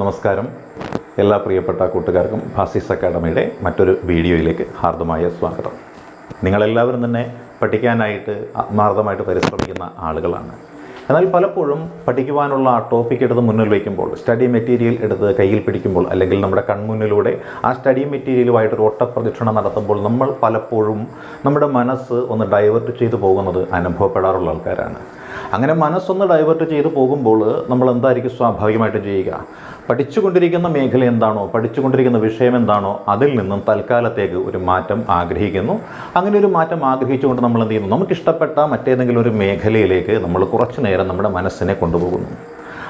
നമസ്കാരം. എല്ലാ പ്രിയപ്പെട്ട കൂട്ടുകാർക്കും ഫാസിസ് അക്കാഡമിയുടെ മറ്റൊരു വീഡിയോയിലേക്ക് ഹാർദമായ സ്വാഗതം. നിങ്ങളെല്ലാവരും തന്നെ പഠിക്കാനായിട്ട് ആത്മാർത്ഥമായിട്ട് പരിശ്രമിക്കുന്ന ആളുകളാണ്. എന്നാൽ പലപ്പോഴും പഠിക്കുവാനുള്ള ആ ടോപ്പിക് എടുത്ത് മുന്നിൽ വയ്ക്കുമ്പോൾ സ്റ്റഡി മെറ്റീരിയൽ എടുത്ത് കയ്യിൽ പിടിക്കുമ്പോൾ അല്ലെങ്കിൽ നമ്മുടെ കൺമുന്നിലൂടെ ആ സ്റ്റഡി മെറ്റീരിയലുമായിട്ടൊരു ഒട്ടപ്രദക്ഷിണം നടത്തുമ്പോൾ നമ്മൾ പലപ്പോഴും നമ്മുടെ മനസ്സ് ഒന്ന് ഡൈവേർട്ട് ചെയ്തു പോകുന്നത് അനുഭവപ്പെടാറുള്ള ആൾക്കാരാണ്. അങ്ങനെ മനസ്സൊന്ന് ഡൈവേർട്ട് ചെയ്ത് പോകുമ്പോൾ നമ്മൾ എന്തായിരിക്കും സ്വാഭാവികമായിട്ടും ചെയ്യുക? പഠിച്ചുകൊണ്ടിരിക്കുന്ന മേഖല എന്താണോ പഠിച്ചുകൊണ്ടിരിക്കുന്ന വിഷയം എന്താണോ അതിൽ നിന്നും തൽക്കാലത്തേക്ക് ഒരു മാറ്റം ആഗ്രഹിക്കുന്നു. അങ്ങനെ ഒരു മാറ്റം ആഗ്രഹിച്ചുകൊണ്ട് നമ്മൾ എന്ത് ചെയ്യുന്നു? നമുക്കിഷ്ടപ്പെട്ട മറ്റേതെങ്കിലും ഒരു മേഖലയിലേക്ക് നമ്മൾ കുറച്ചു നേരം നമ്മുടെ മനസ്സിനെ കൊണ്ടുപോകുന്നു.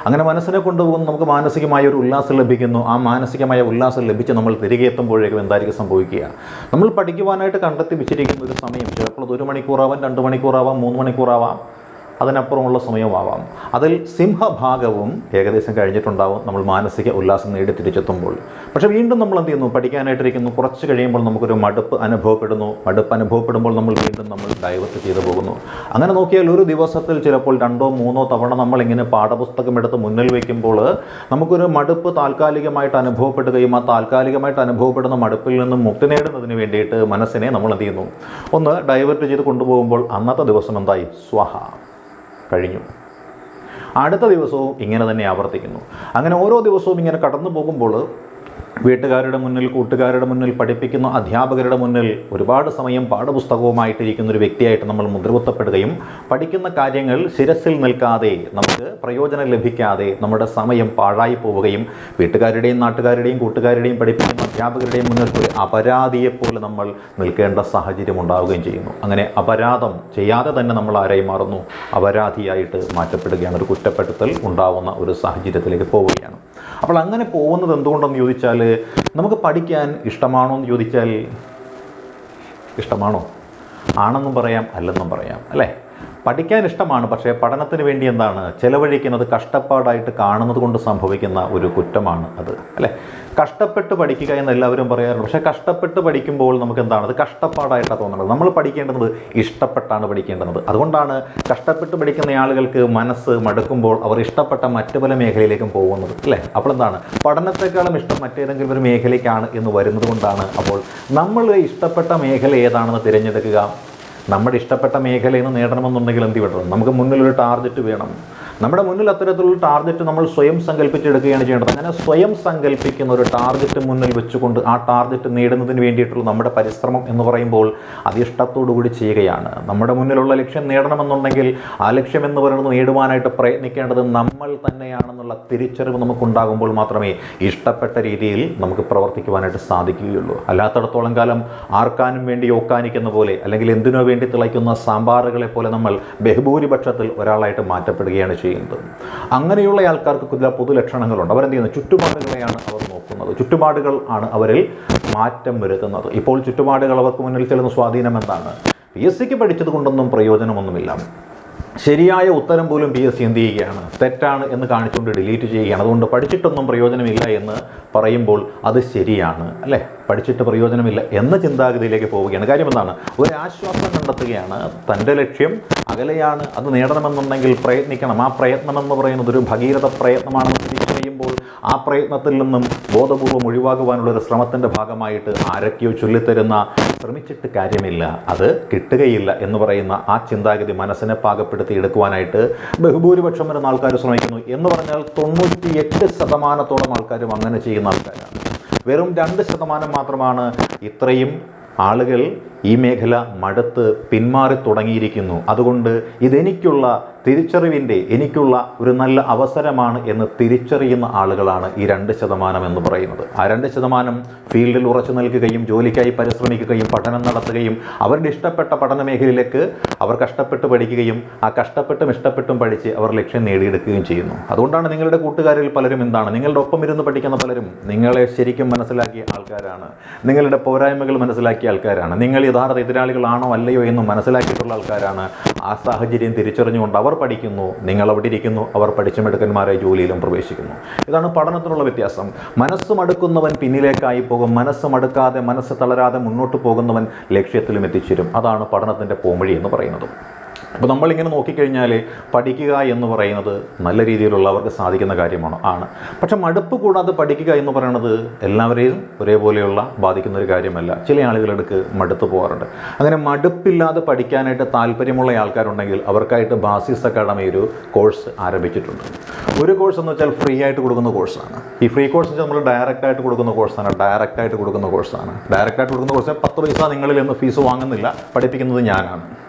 അങ്ങനെ മനസ്സിനെ കൊണ്ടുപോകുന്നു നമുക്ക് മാനസികമായ ഒരു ഉല്ലാസം ലഭിക്കുന്നു. ആ മാനസികമായ ഉല്ലാസം ലഭിച്ച് നമ്മൾ തിരികെ എത്തുമ്പോഴേക്കും എന്തായിരിക്കും സംഭവിക്കുക? നമ്മൾ പഠിക്കുവാനായിട്ട് കണ്ടെത്തി വെച്ചിരിക്കുന്ന ഒരു സമയം ചിലപ്പോൾ ഒരു മണിക്കൂറാവാം രണ്ട് മണിക്കൂറാവാം മൂന്ന് മണിക്കൂറാവാം. അതിനപ്പുറമുള്ള സമയമാവാം. അതിൽ സിംഹഭാഗവും ഏകദേശം കഴിഞ്ഞിട്ടുണ്ടാവും. നമ്മൾ മാനസിക ഉല്ലാസം നേടി തിരിച്ചെത്തുമ്പോൾ. പക്ഷേ വീണ്ടും നമ്മൾ എന്ത് ചെയ്യുന്നു? പഠിക്കാനായിട്ടിരിക്കുന്നു. കുറച്ച് കഴിയുമ്പോൾ നമുക്കൊരു മടുപ്പ് അനുഭവപ്പെടുന്നു. മടുപ്പ് അനുഭവപ്പെടുമ്പോൾ നമ്മൾ വീണ്ടും നമ്മൾ ഡൈവേർട്ട് ചെയ്തു പോകുന്നു. അങ്ങനെ നോക്കിയാൽ ഒരു ദിവസത്തിൽ ചിലപ്പോൾ രണ്ടോ മൂന്നോ തവണ നമ്മൾ ഇങ്ങനെ പാഠപുസ്തകം എടുത്ത് മുന്നിൽ വയ്ക്കുമ്പോൾ നമുക്കൊരു മടുപ്പ് താൽക്കാലികമായിട്ട് അനുഭവപ്പെടുകയും ആ താൽക്കാലികമായിട്ട് അനുഭവപ്പെടുന്ന മടുപ്പിൽ നിന്നും മുക്തി നേടുന്നതിന് വേണ്ടിയിട്ട് മനസ്സിനെ നമ്മൾ എന്ത് ചെയ്യുന്നു? ഒന്ന് ഡൈവേർട്ട് ചെയ്ത് കൊണ്ടുപോകുമ്പോൾ അന്നത്തെ ദിവസം എന്തായി? സ്വഹ. കഴിഞ്ഞു. അടുത്ത ദിവസവും ഇങ്ങനെ തന്നെ ആവർത്തിക്കുന്നു. അങ്ങനെ ഓരോ ദിവസവും ഇങ്ങനെ കടന്നു പോകുമ്പോൾ വീട്ടുകാരുടെ മുന്നിൽ കൂട്ടുകാരുടെ മുന്നിൽ പഠിപ്പിക്കുന്ന അധ്യാപകരുടെ മുന്നിൽ ഒരുപാട് സമയം പാഠപുസ്തകവുമായിട്ടിരിക്കുന്ന ഒരു വ്യക്തിയായിട്ട് നമ്മൾ മുദ്രകുത്തപ്പെടുകയും പഠിക്കുന്ന കാര്യങ്ങൾ ശിരസിൽ നിൽക്കാതെ നമുക്ക് പ്രയോജനം ലഭിക്കാതെ നമ്മുടെ സമയം പാഴായി പോവുകയും വീട്ടുകാരുടെയും നാട്ടുകാരുടെയും കൂട്ടുകാരുടെയും പഠിപ്പിക്കുന്ന അധ്യാപകരുടെയും മുന്നിൽ ഒരു അപരാധിയെപ്പോലെ നമ്മൾ നിൽക്കേണ്ട സാഹചര്യം ഉണ്ടാവുകയും ചെയ്യുന്നു. അങ്ങനെ അപരാധം ചെയ്യാതെ തന്നെ നമ്മൾ ആരായി മാറുന്നു? അപരാധിയായിട്ട് മാറ്റപ്പെടുകയാണ്. ഒരു കുറ്റപ്പെടുത്തൽ ഉണ്ടാവുന്ന ഒരു സാഹചര്യത്തിലേക്ക് പോവുകയാണ്. അപ്പോൾ അങ്ങനെ പോകുന്നത് എന്തുകൊണ്ടെന്ന് ചോദിച്ചാൽ നമുക്ക് പഠിക്കാൻ ഇഷ്ടമാണോ എന്ന് ചോദിച്ചാൽ ഇഷ്ടമാണോ? ആണെന്നും പറയാം അല്ലെന്നും പറയാം അല്ലേ? പഠിക്കാൻ ഇഷ്ടമാണ് പക്ഷേ പഠനത്തിന് വേണ്ടി എന്താണ്? ചിലവഴിക്കുന്നത് കഷ്ടപ്പാടായിട്ട് കാണുന്നത് കൊണ്ട് സംഭവിക്കുന്ന ഒരു കുറ്റമാണ് അത് അല്ലേ? കഷ്ടപ്പെട്ട് പഠിക്കുക എന്ന് എല്ലാവരും പറയാറുണ്ട്. പക്ഷേ കഷ്ടപ്പെട്ട് പഠിക്കുമ്പോൾ നമുക്ക് എന്താണ് അത് കഷ്ടപ്പാടായിട്ടാണ് തോന്നുന്നത്. നമ്മൾ പഠിക്കേണ്ടത് ഇഷ്ടപ്പെട്ടാണ് പഠിക്കേണ്ടത്. അതുകൊണ്ടാണ് കഷ്ടപ്പെട്ട് പഠിക്കുന്ന ആളുകൾക്ക് മനസ്സ് മടുക്കുമ്പോൾ അവർ ഇഷ്ടപ്പെട്ട മറ്റു പല മേഖലയിലേക്കും പോകുന്നത് അല്ലേ? അപ്പോൾ എന്താണ്? പഠനത്തെക്കാളും ഇഷ്ടം മറ്റേതെങ്കിലും ഒരു മേഖലയ്ക്കാണ് എന്ന് വരുന്നത് കൊണ്ടാണ് അപ്പോൾ നമ്മൾ ഇഷ്ടപ്പെട്ട മേഖല ഏതാണെന്ന് തിരഞ്ഞെടുക്കുക. നമ്മുടെ ഇഷ്ടപ്പെട്ട മേഖലയിൽ നിന്ന് നേടണമെന്നുണ്ടെങ്കിൽ എന്ത് വേണം നമുക്ക് മുന്നിലൊരു ടാർഗറ്റ് വേണം. നമ്മുടെ മുന്നിൽ അത്തരത്തിലുള്ള ടാർഗറ്റ് നമ്മൾ സ്വയം സങ്കല്പിച്ചെടുക്കുകയാണ് ചെയ്യേണ്ടത്. അങ്ങനെ സ്വയം സങ്കല്പിക്കുന്ന ഒരു ടാർഗറ്റ് മുന്നിൽ വെച്ചുകൊണ്ട് ആ ടാർഗറ്റ് നേടുന്നതിന് വേണ്ടിയിട്ടുള്ള നമ്മുടെ പരിശ്രമം എന്ന് പറയുമ്പോൾ അത് ഇഷ്ടത്തോടു കൂടി ചെയ്യുകയാണ്. നമ്മുടെ മുന്നിലുള്ള ലക്ഷ്യം നേടണമെന്നുണ്ടെങ്കിൽ ആ ലക്ഷ്യം എന്ന് പറയുന്നത് നേടുവാനായിട്ട് പ്രയത്നിക്കേണ്ടത് നമ്മൾ തന്നെയാണെന്നുള്ള തിരിച്ചറിവ് നമുക്കുണ്ടാകുമ്പോൾ മാത്രമേ ഇഷ്ടപ്പെട്ട രീതിയിൽ നമുക്ക് പ്രവർത്തിക്കുവാനായിട്ട് സാധിക്കുകയുള്ളൂ. അല്ലാത്തടത്തോളം കാലം ആർക്കാനും വേണ്ടി ഓക്കാനിക്കുന്ന പോലെ അല്ലെങ്കിൽ എന്തിനോ വേണ്ടി തിളയ്ക്കുന്ന സാമ്പാറുകളെ പോലെ നമ്മൾ ബഹുഭൂരിപക്ഷത്തിൽ ഒരാളായിട്ട് മാറ്റപ്പെടുകയാണ് ചെയ്യുന്നത്. അങ്ങനെയുള്ള ആൾക്കാർക്ക് ചില പൊതുലക്ഷണങ്ങളുണ്ട്. അവരെന്ത് ചെയ്യുന്നു? ചുറ്റുപാടുകളെയാണ് അവർ നോക്കുന്നത്. ചുറ്റുപാടുകൾ ആണ് അവരിൽ മാറ്റം വരുത്തുന്നത്. ഇപ്പോൾ ചുറ്റുപാടുകൾ അവർക്ക് മുന്നിൽ ചെല്ലുന്ന സ്വാധീനം എന്താണ്? പി എസ് സിക്ക് പഠിച്ചത് കൊണ്ടൊന്നും പ്രയോജനമൊന്നുമില്ല. ശരിയായ ഉത്തരം പോലും പി എസ് സി എന്ത് ചെയ്യുകയാണ്? തെറ്റാണ് എന്ന് കാണിച്ചുകൊണ്ട് ഡിലീറ്റ് ചെയ്യുകയാണ്. അതുകൊണ്ട് പഠിച്ചിട്ടൊന്നും പ്രയോജനമില്ല എന്ന് പറയുമ്പോൾ അത് ശരിയാണ് അല്ലേ? പഠിച്ചിട്ട് പ്രയോജനമില്ല എന്ന ചിന്താഗതിയിലേക്ക് പോവുകയാണ്. കാര്യം എന്താണ്? ഒരു ആശ്വാസം കണ്ടെത്തുകയാണ് തന്റെ ലക്ഷ്യം. അകലെയാണ് അത് നേടണമെന്നുണ്ടെങ്കിൽ പ്രയത്നിക്കണം. ആ പ്രയത്നം എന്ന് പറയുന്നത് ഒരു ഭഗീരഥ പ്രയത്നമാണെന്ന് തിരിച്ചറിയുമ്പോൾ ആ പ്രയത്നത്തിൽ നിന്നും ബോധപൂർവം ഒഴിവാകുവാനുള്ള ഒരു ശ്രമത്തിന്റെ ഭാഗമായിട്ട് ആരൊക്കെയോ ചൊല്ലിത്തരുന്ന ശ്രമിച്ചിട്ട് കാര്യമില്ല. അത് കിട്ടുകയില്ല എന്ന് പറയുന്ന ആ ചിന്താഗതി മനസ്സിനെ പാകപ്പെടുത്തി എടുക്കുവാനായിട്ട് ബഹുഭൂരിപക്ഷം വരുന്ന ആൾക്കാർ ശ്രമിക്കുന്നു എന്ന് പറഞ്ഞാൽ തൊണ്ണൂറ്റി എട്ട് ശതമാനത്തോളം ആൾക്കാരും അങ്ങനെ ചെയ്യുന്ന ആൾക്കാരാണ്. വെറും രണ്ട് ശതമാനം മാത്രമാണ് ഇത്രയും ആളുകൾ ഈ മേഖല മടുത്ത് പിന്മാറി തുടങ്ങിയിരിക്കുന്നു. അതുകൊണ്ട് ഇതെനിക്കുള്ള തിരിച്ചറിവിന്റെ എനിക്കുള്ള ഒരു നല്ല അവസരമാണ് എന്ന് തിരിച്ചറിയുന്ന ആളുകളാണ് ഈ രണ്ട് ശതമാനം എന്ന് പറയുന്നത്. ആ രണ്ട് ശതമാനം ഫീൽഡിൽ ഉറച്ചു നിൽക്കുകയും ജോലിക്കായി പരിശ്രമിക്കുകയും പഠനം നടത്തുകയും അവരുടെ ഇഷ്ടപ്പെട്ട പഠന മേഖലയിലേക്ക് അവർ കഷ്ടപ്പെട്ട് പഠിക്കുകയും ആ കഷ്ടപ്പെട്ടും ഇഷ്ടപ്പെട്ടും പഠിച്ച് അവർ ലക്ഷ്യം നേടിയെടുക്കുകയും ചെയ്യുന്നു. അതുകൊണ്ടാണ് നിങ്ങളുടെ കൂട്ടുകാരിൽ പലരും എന്താണ് നിങ്ങളുടെ ഒപ്പം ഇരുന്ന് പഠിക്കുന്ന പലരും നിങ്ങളെ ശരിക്കും മനസ്സിലാക്കിയ ആൾക്കാരാണ് നിങ്ങളുടെ പോരായ്മകൾ മനസ്സിലാക്കിയ ആൾക്കാരാണ് നിങ്ങൾ യഥാർത്ഥ എതിരാളികളാണോ അല്ലയോ എന്ന് മനസ്സിലാക്കിയിട്ടുള്ള ആൾക്കാരാണ്. ആ സാഹചര്യം തിരിച്ചറിഞ്ഞുകൊണ്ട് അവർ പഠിക്കുന്നു നിങ്ങൾ അവിടെ ഇരിക്കുന്നു അവർ പഠിച്ച മിടുക്കന്മാരായി ജോലിയിലും പ്രവേശിക്കുന്നു. ഇതാണ് പഠനത്തിനുള്ള വ്യത്യാസം. മനസ്സ് മടുക്കുന്നവൻ പിന്നിലേക്കായി പോകും മനസ്സ് മടുക്കാതെ മനസ്സ് തളരാതെ മുന്നോട്ട് പോകുന്നവൻ ലക്ഷ്യത്തിലും എത്തിച്ചേരും. അതാണ് പഠനത്തിന്റെ പോംവഴി എന്ന് പറയുന്നത്. അപ്പോൾ നമ്മളിങ്ങനെ നോക്കിക്കഴിഞ്ഞാൽ പഠിക്കുക എന്ന് പറയുന്നത് നല്ല രീതിയിലുള്ളവർക്ക് സാധിക്കുന്ന കാര്യമാണ് ആണ്. പക്ഷെ മടുപ്പ് കൂടാതെ പഠിക്കുക എന്ന് പറയുന്നത് എല്ലാവരെയും ഒരേപോലെയുള്ള ബാധിക്കുന്ന ഒരു കാര്യമല്ല. ചില ആളുകളെടുക്ക് മടുത്ത് പോകാറുണ്ട്. അങ്ങനെ മടുപ്പില്ലാതെ പഠിക്കാനായിട്ട് താല്പര്യമുള്ള ആൾക്കാരുണ്ടെങ്കിൽ അവർക്കായിട്ട് ബാസിസ് അക്കാഡമി ഒരു കോഴ്സ് ആരംഭിച്ചിട്ടുണ്ട്. ഒരു കോഴ്സ് എന്ന് വെച്ചാൽ ഫ്രീ ആയിട്ട് കൊടുക്കുന്ന കോഴ്സാണ്. ഈ ഫ്രീ കോഴ്സ് നമ്മൾ ഡയറക്റ്റ് ആയിട്ട് കൊടുക്കുന്ന കോഴ്സാണ് ഡയറക്റ്റ് ആയിട്ട് കൊടുക്കുന്ന കോഴ്സാണ്. ഡയറക്റ്റ് ആയിട്ട് കൊടുക്കുന്ന കോഴ്സ് പത്ത് പൈസ നിങ്ങളിൽ നിന്ന് ഫീസ് വാങ്ങുന്നില്ല പഠിപ്പിക്കുന്നത് ഞാനാണ്.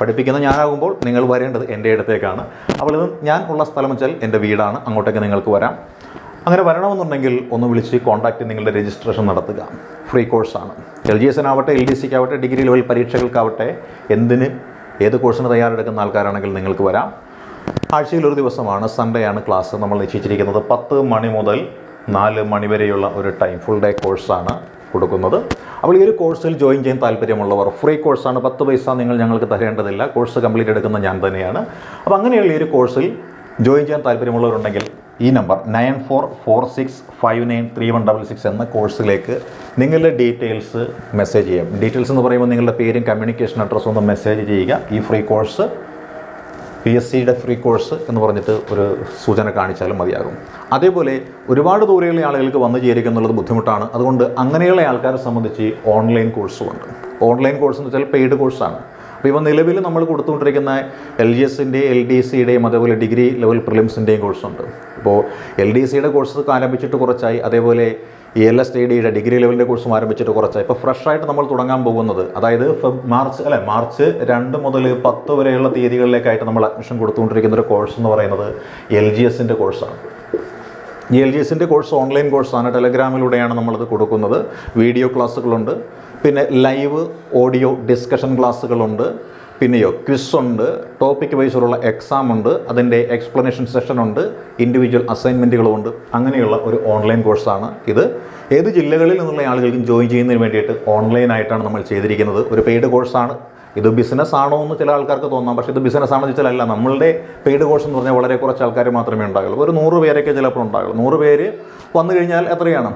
പഠിപ്പിക്കുന്ന ഞാനാകുമ്പോൾ നിങ്ങൾ വരേണ്ടത് എന്റെ അടുത്തേക്കാണ്. അപ്പോൾ ഞാൻ ഉള്ള സ്ഥലം വെച്ചാൽ എന്റെ വീടാണ്. അങ്ങോട്ടേക്ക് നിങ്ങൾക്ക് വരാം. അങ്ങനെ വരണമെന്നുണ്ടെങ്കിൽ ഒന്ന് വിളിച്ച് കോൺടാക്റ്റ് നിങ്ങളുടെ രജിസ്ട്രേഷൻ നടത്തുക. ഫ്രീ കോഴ്സാണ് എൽ ജി എസിനാവട്ടെ എൽ ഡി സിക്കാവട്ടെ ഡിഗ്രി ലെവൽ പരീക്ഷകൾക്കാവട്ടെ എന്തിന് ഏത് കോഴ്സിന് തയ്യാറെടുക്കുന്ന ആൾക്കാരാണെങ്കിൽ നിങ്ങൾക്ക് വരാം. ആഴ്ചയിൽ ഒരു ദിവസമാണ് സൺഡേ ആണ് ക്ലാസ് നമ്മൾ നിശ്ചയിച്ചിരിക്കുന്നത് പത്ത് മണി മുതൽ നാല് മണി വരെയുള്ള ഒരു ടൈം ഫുൾ ഡേ കോഴ്സാണ് കൊടുക്കുന്നത്. അപ്പോൾ ഈ ഒരു കോഴ്സിൽ ജോയിൻ ചെയ്യാൻ താല്പര്യമുള്ളവർ ഫ്രീ കോഴ്സാണ് പത്ത് പൈസ നിങ്ങൾ ഞങ്ങൾക്ക് തരേണ്ടതില്ല. കോഴ്സ് കംപ്ലീറ്റ് എടുക്കുന്ന ഞാൻ തന്നെയാണ്. അപ്പോൾ അങ്ങനെയുള്ള ഈ ഒരു കോഴ്സിൽ ജോയിൻ ചെയ്യാൻ താല്പര്യമുള്ളവരുണ്ടെങ്കിൽ ഈ number nine four four six five nine three one double six എന്ന കോഴ്സിലേക്ക് നിങ്ങളുടെ ഡീറ്റെയിൽസ് മെസ്സേജ് ചെയ്യാം. ഡീറ്റെയിൽസ് എന്ന് പറയുമ്പോൾ നിങ്ങളുടെ പേരും കമ്മ്യൂണിക്കേഷൻ അഡ്രസ്സും ഒന്ന് മെസ്സേജ് ചെയ്യുക. ഈ ഫ്രീ കോഴ്സ് പി എസ് സിയുടെ ഫ്രീ കോഴ്സ് എന്ന് പറഞ്ഞിട്ട് ഒരു സൂചന കാണിച്ചാലും മതിയാകും. അതേപോലെ ഒരുപാട് ദൂരെയുള്ള ആളുകൾക്ക് വന്നു ചേരുക എന്നുള്ളത് ബുദ്ധിമുട്ടാണ്. അതുകൊണ്ട് അങ്ങനെയുള്ള ആൾക്കാരെ സംബന്ധിച്ച് ഓൺലൈൻ കോഴ്സുമുണ്ട് ഓൺലൈൻ കോഴ്സ് എന്ന് വെച്ചാൽ പെയ്ഡ് കോഴ്സാണ് അപ്പോൾ ഇവ നിലവിൽ നമ്മൾ കൊടുത്തുകൊണ്ടിരിക്കുന്ന എൽ ജി എസിന്റെ എൽ ഡി സിയുടെയും അതേപോലെ ഡിഗ്രി ലെവൽ പ്രിലിംസിന്റെയും കോഴ്സുണ്ട് ഇപ്പോൾ എൽ ഡി സിയുടെ കോഴ്സ് ആരംഭിച്ചിട്ട് കുറച്ചായി. അതേപോലെ ഈ എൽ എസ് ടി ഡിയുടെ ഡിഗ്രി ലെവലിന്റെ കോഴ്സും ആരംഭിച്ചിട്ട് കുറച്ച്. ഇപ്പോൾ ഫ്രഷായിട്ട് നമ്മൾ തുടങ്ങാൻ പോകുന്നത് അതായത് മാർച്ച് അല്ലെ മാർച്ച് രണ്ട് മുതൽ പത്ത് വരെയുള്ള തീയതികളിലേക്കായിട്ട് നമ്മൾ അഡ്മിഷൻ കൊടുത്തുകൊണ്ടിരിക്കുന്ന ഒരു കോഴ്സ് എന്ന് പറയുന്നത് എൽ ജി എസിന്റെ കോഴ്സാണ്. എൽ ജി എസിന്റെ കോഴ്സ് ഓൺലൈൻ കോഴ്സാണ്. ടെലഗ്രാമിലൂടെയാണ് നമ്മളത് കൊടുക്കുന്നത്. വീഡിയോ ക്ലാസ്സുകളുണ്ട്. പിന്നെ ലൈവ് ഓഡിയോ ഡിസ്കഷൻ ക്ലാസ്സുകളുണ്ട്. പിന്നെയോ ക്വിസ് ഉണ്ട് ടോപ്പിക് വൈസുള്ള എക്സാം ഉണ്ട് അതിന്റെ എക്സ്പ്ലനേഷൻ സെഷൻ ഉണ്ട് ഇൻഡിവിജ്വൽ അസൈൻമെന്റുകളും ഉണ്ട് അങ്ങനെയുള്ള ഒരു ഓൺലൈൻ കോഴ്സാണ് ഇത്. ഏത് ജില്ലകളിൽ നിന്നുള്ള ആളുകൾക്കും ജോയിൻ ചെയ്യുന്നതിന് വേണ്ടിയിട്ട് ഓൺലൈനായിട്ടാണ് നമ്മൾ ചെയ്തിരിക്കുന്നത്. ഒരു പെയ്ഡ് കോഴ്സാണ് ഇത് ബിസിനസ് ആണോ എന്ന് ചില ആൾക്കാർക്ക് തോന്നാം. പക്ഷേ ഇത് ബിസിനസ് ആണെന്ന് വെച്ചാൽ അല്ല നമ്മളുടെ പെയ്ഡ് കോഴ്സ് എന്ന് പറഞ്ഞാൽ വളരെ കുറച്ച് ആൾക്കാർ മാത്രമേ ഉണ്ടാകുള്ളൂ ഒരു നൂറ് പേരൊക്കെ ചിലപ്പോൾ ഉണ്ടാകുള്ളൂ നൂറ് പേര് വന്നു കഴിഞ്ഞാൽ എത്രയാണ്?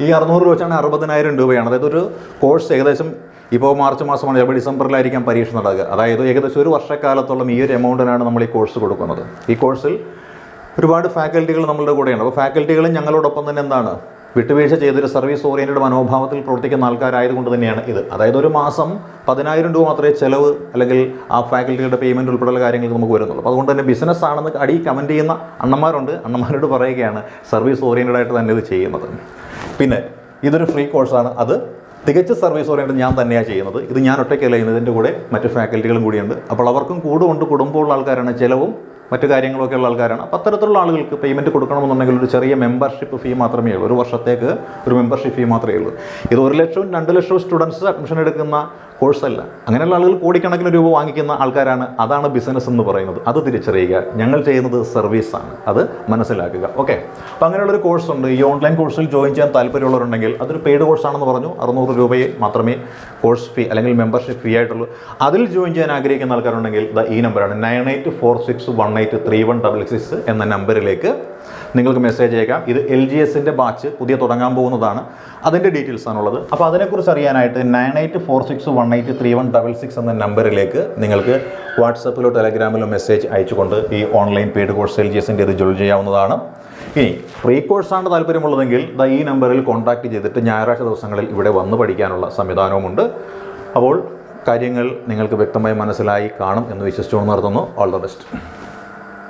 ഈ അറുന്നൂറ് രൂപ വെച്ചാണ് അറുപതിനായിരം രൂപയാണ്. അതായത് ഒരു കോഴ്സ് ഏകദേശം ഇപ്പോൾ മാർച്ച് മാസമാണ് ചിലപ്പോൾ ഡിസംബറിലായിരിക്കാം പരീക്ഷ നടക്കുക. അതായത് ഏകദേശം ഒരു വർഷക്കാലത്തോളം ഈ ഒരു എമൗണ്ടിനാണ് നമ്മൾ ഈ കോഴ്സ് കൊടുക്കുന്നത്. ഈ കോഴ്സിൽ ഒരുപാട് ഫാക്കൽറ്റികൾ നമ്മളുടെ കൂടെയുണ്ട്. അപ്പോൾ ഫാക്കൽറ്റികളും ഞങ്ങളോടൊപ്പം തന്നെ എന്താണ്? വിട്ടുവീഴ്ച ചെയ്തൊരു സർവീസ് ഓറിയന്റഡ് മനോഭാവത്തിൽ പ്രവർത്തിക്കുന്ന ആൾക്കാരായതുകൊണ്ട് തന്നെയാണ് ഇത്. അതായത് ഒരു മാസം പതിനായിരം രൂപ മാത്രമേ ചിലവ് അല്ലെങ്കിൽ ആ ഫാക്കൽറ്റികളുടെ പേയ്മെന്റ് ഉൾപ്പെടെയുള്ള കാര്യങ്ങൾക്ക് നമുക്ക് വരുന്നുള്ളൂ. അപ്പോൾ അതുകൊണ്ട് തന്നെ ബിസിനസ് ആണെന്ന് അടി കമന്റ് ചെയ്യുന്ന അണ്ണന്മാരുണ്ട്. അണ്ണന്മാരോട് പറയുകയാണ് സർവീസ് ഓറിയന്റഡ് ആയിട്ട് തന്നെ ഇത് ചെയ്യുന്നത്. പിന്നെ ഇതൊരു ഫ്രീ കോഴ്സാണ്. അത് തികച്ച സർവീസ് ഓറിയന്റഡ് ഞാൻ തന്നെയാണ് ചെയ്യുന്നത്. ഇത് ഞാൻ ഒറ്റയ്ക്കല്ല ചെയ്യുന്നത്. ഇതിന്റെ കൂടെ മറ്റ് ഫാക്കൽറ്റികളും കൂടിയുണ്ട്. അപ്പോൾ അവർക്കും കൂടുകൊണ്ട് കുടുംബമുള്ള ആൾക്കാരാണ് ചിലവും മറ്റു കാര്യങ്ങളൊക്കെ ഉള്ള ആൾക്കാരാണ്. അപ്പോൾ അത്തരത്തിലുള്ള ആളുകൾക്ക് പേയ്മെന്റ് കൊടുക്കണമെന്നുണ്ടെങ്കിൽ ഒരു ചെറിയ മെമ്പർഷിപ്പ് ഫീ മാത്രമേ ഉള്ളൂ. ഒരു വർഷത്തേക്ക് ഒരു മെമ്പർഷിപ്പ് ഫീ മാത്രമേ ഉള്ളൂ. ഇത് ഒരു ലക്ഷവും രണ്ട് ലക്ഷവും സ്റ്റുഡൻസ് അഡ്മിഷൻ എടുക്കുന്ന കോഴ്സല്ല അങ്ങനെയുള്ള ആളുകൾ കോടിക്കണക്കിന് രൂപ വാങ്ങിക്കുന്ന ആൾക്കാരാണ്. അതാണ് ബിസിനസ് എന്ന് പറയുന്നത്. അത് തിരിച്ചറിയുക. ഞങ്ങൾ ചെയ്യുന്നത് സർവീസാണ് അത് മനസ്സിലാക്കുക. ഓക്കെ അപ്പോൾ അങ്ങനെയുള്ളൊരു കോഴ്സ് ഉണ്ട്. ഈ ഓൺലൈൻ കോഴ്സിൽ ജോയിൻ ചെയ്യാൻ താല്പര്യമുള്ളവരുണ്ടെങ്കിൽ അതൊരു പെയ്ഡ് കോഴ്സാണെന്ന് പറഞ്ഞു. അറുന്നൂറ് രൂപയെ മാത്രമേ കോഴ്സ് ഫീ അല്ലെങ്കിൽ മെമ്പർഷിപ്പ് ഫീ ആയിട്ടുള്ളൂ. അതിൽ ജോയിൻ ചെയ്യാൻ ആഗ്രഹിക്കുന്ന ആൾക്കാരുണ്ടെങ്കിൽ ഈ നമ്പറാണ് nine eight four six one eight three one double six എന്ന നമ്പറിലേക്ക് നിങ്ങൾക്ക് മെസ്സേജ് അയക്കാം. ഇത് എൽ ജി എസിന്റെ ബാച്ച് പുതിയ തുടങ്ങാൻ പോകുന്നതാണ്. അതിന്റെ ഡീറ്റെയിൽസ് ആണുള്ളത്. അപ്പോൾ അതിനെക്കുറിച്ച് അറിയാനായിട്ട് nine eight four six one eight three one double six എന്ന നമ്പറിലേക്ക് നിങ്ങൾക്ക് വാട്സപ്പിലോ ടെലഗ്രാമിലോ മെസ്സേജ് അയച്ചുകൊണ്ട് ഈ online paid course L G എസിന്റെ ഇത് ജോയിൻ ചെയ്യാവുന്നതാണ്. ഇനി ഫ്രീ കോഴ്സാണ് താല്പര്യമുള്ളതെങ്കിൽ ഈ നമ്പറിൽ കോൺടാക്റ്റ് ചെയ്തിട്ട് ഞായറാഴ്ച ദിവസങ്ങളിൽ ഇവിടെ വന്ന് പഠിക്കാനുള്ള സംവിധാനവുമുണ്ട്. അപ്പോൾ കാര്യങ്ങൾ നിങ്ങൾക്ക് വ്യക്തമായി മനസ്സിലായി കാണും എന്ന് വിശ്വസിച്ചുകൊണ്ട് നടത്തുന്നു ഓൾ ദ ബെസ്റ്റ്